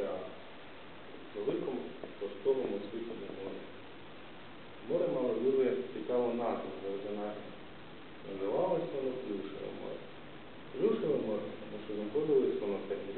океану, великому просторому світу морі. Море мало дуже цікаву назву за ординарі. Називалося воно Плюшеве море. Плюшеве море, тому що знаходились воно серед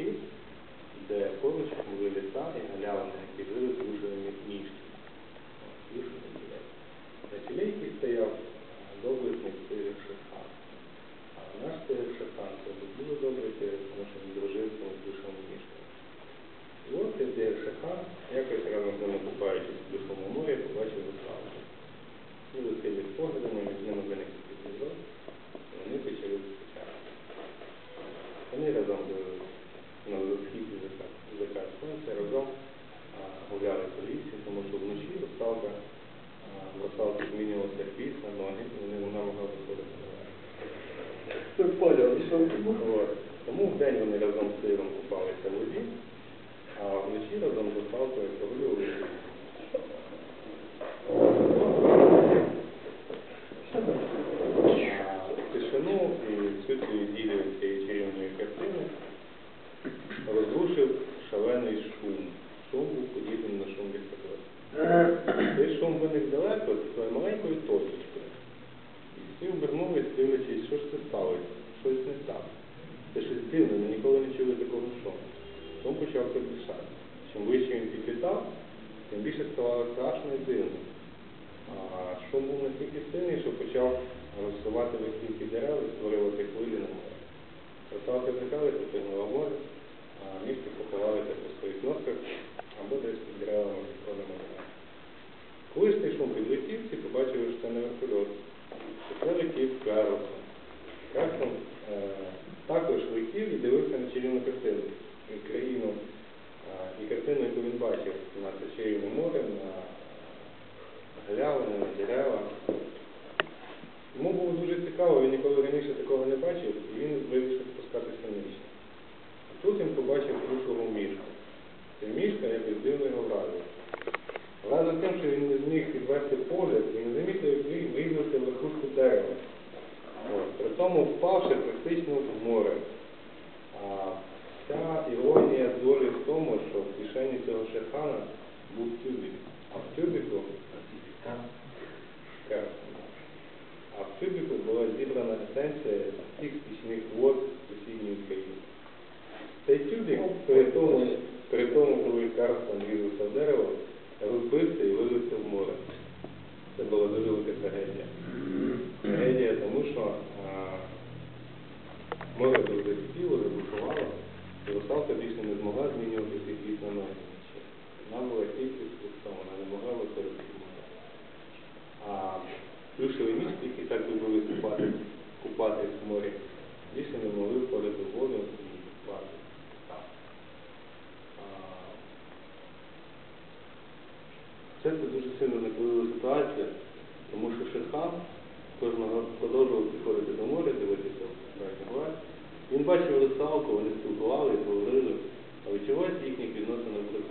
Почав приближати. Чим вище він підлітав, тим більше ставало страшно і дивно. А шум був настільки сильний, що почав розсувати верхівки дерев і створювати хвилі на море. Русалки зникалися, пригнула море, а мішки поховалися по своїх ножках або десь під деревами підходами море. Коли ж цей шум підлетів, всі побачили, що це не вертольот. Це летів Карлсон. Карлсон е, також летів і дивився на чарівну картину. І країну, е, і картину, яку він бачив на це чарівне море, на галявини, на дерева. Йому було дуже цікаво, він ніколи раніше такого не бачив, і він вирішив спускатися нижче. Тут він побачив плюшову мішку. Це мішка якось дивно його вразив. Разом з тим, що він не зміг підвести погляд, він не зміг виявити верхушку дерева. При тому впавши практично в море. А вся іронія долі в тому, що в кишені цього шерхана був тюбик. А в тюбику Красиво. А в була зібрана есенція всіх стічних вод сусідньої країни. Цей тюбик при тому, при тому, коли Карсон врізався в дерево, розбився і вилився в море. Це була дуже велика трагедія. Трагедія тому, що а, море дуже спіло, забушувало, і русалка більше не змогла змінювати хвіст на ноги. Вона була тільки з хвостом, вона не могла виходити в море. А плюшеві мішки, які так любили купати, купатись в морі, більше не могли входити в воду і купати. А, Все це дуже сильно накалило ситуацію, тому що Шерхан кожного продовжував приходити до моря, дивитися в гладь. Він бачив русалку, вони спілкувалися, говорили, але чогось їхніх відносин не.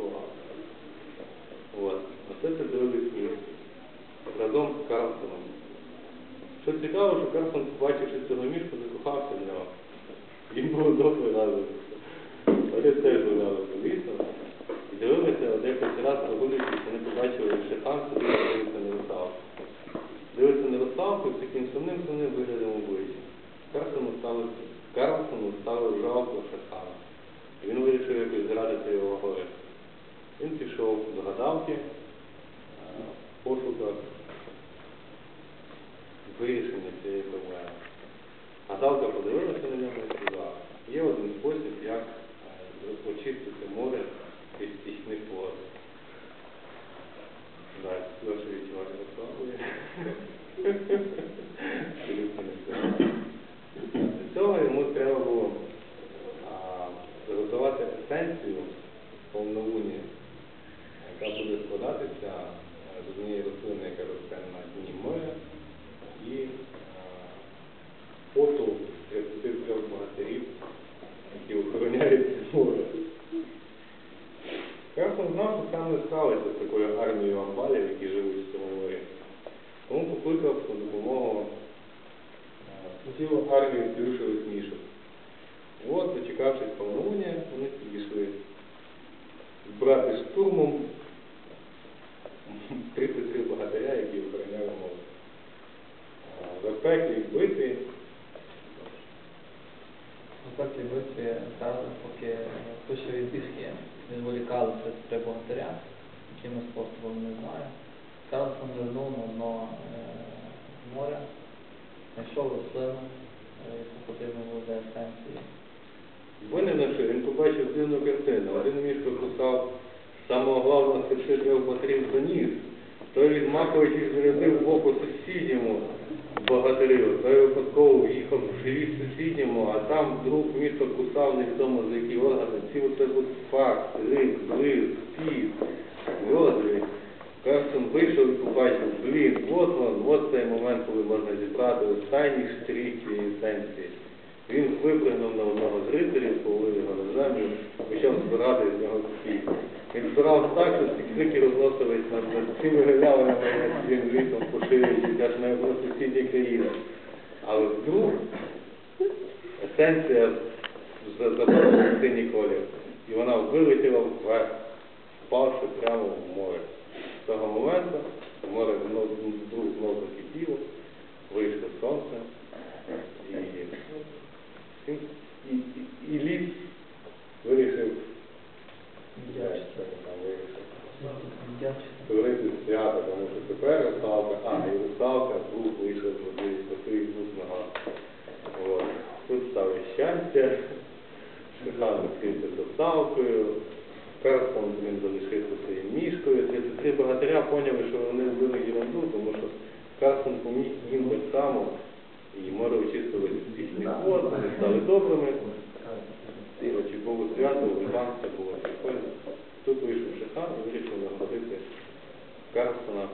От. Це дивились місці. Разом з Карлсоном. Що цікаво, що Карлсон, побачивши цього мішку, закохався в нього. Їм було добре разом. Вони теж гуляли по і дивилися декілька разів прогулюючись, вони побачили, як Шехан собі дивиться на русалку. Дивиться на русалку з таким сумним сумним виглядом обличчя. Карлсону стало, Карлсону стало жалко Шехана. І він вирішив якось зрадити його горе. Він пішов до гадалки вирішення цієї проблеми. Гадалка подивилася на нього і сказала, є один спосіб, як е, очистити море від стічних вод. Да, Леша відчуває. Для цього йому треба було а, приготувати есенцію повнолуння, яка буде складатися е, з однієї рослини, яка росте на дні моря, і е, поту 33 богатирів, які охороняють це море. Крафтон не справиться з такою армією амбалів, які живуть в цьому морі. Тому покликав на допомогу е, цілу армію плюшевих мішок. От, дочекавшись повнолуння, вони підійшли брати штурмом 33 богатиря, які охороняли море. В запеклій битві На першій битві Карло, поки пишові пішки відволікали три богатиря, якими способом не знаю. Карлсон звернув на дно е, моря, знайшов рослину, е, яку потрібно було для есенції. Виненавши, він побачив дивну картину. Один мішко кусав самого головного специ трьох матерів заніс. Той відмахуючись зарядив в око сусідньому богатирю. Той випадково в'їхав в живіт сусідньому, а там друг місто кусав невідомо за які органи. Ці оце от факт, рик, близк, піт, сльози. Карсон вийшов і побачив, блін, от він, от цей момент, коли можна зібрати останній штрих цієї. Він випрыгнув на одного з рицарів, повалив його на землю, почав збирати з нього скільки. Він збирав так, що ці розносились над, цими галявинами, над цим лісом, поширюючись аж на сусідні країни. Але вдруг есенція за- забрала в синій колір, і вона вилетіла вверх, впавши прямо в море. З того моменту море вдруг знов закипіло, вийшло сонце, і, і, і, і ліс вирішив, як це там вирішив, створити свято, тому що тепер русалка, а, і русалка, друг вийшов з води, такий був нога. От. Тут стало щастя, Шихан відкрився з русалкою, Персон він залишився своєю мішкою. Ці богатиря поняли, що вони вбили ерунду, тому що Карсон поміг їм так само, і море очистилось від їхніх вод, вони стали добрими. І очі Богу свято, Іван, це було прикольно. Тут вийшов Шихан і вирішив нагородити Карсона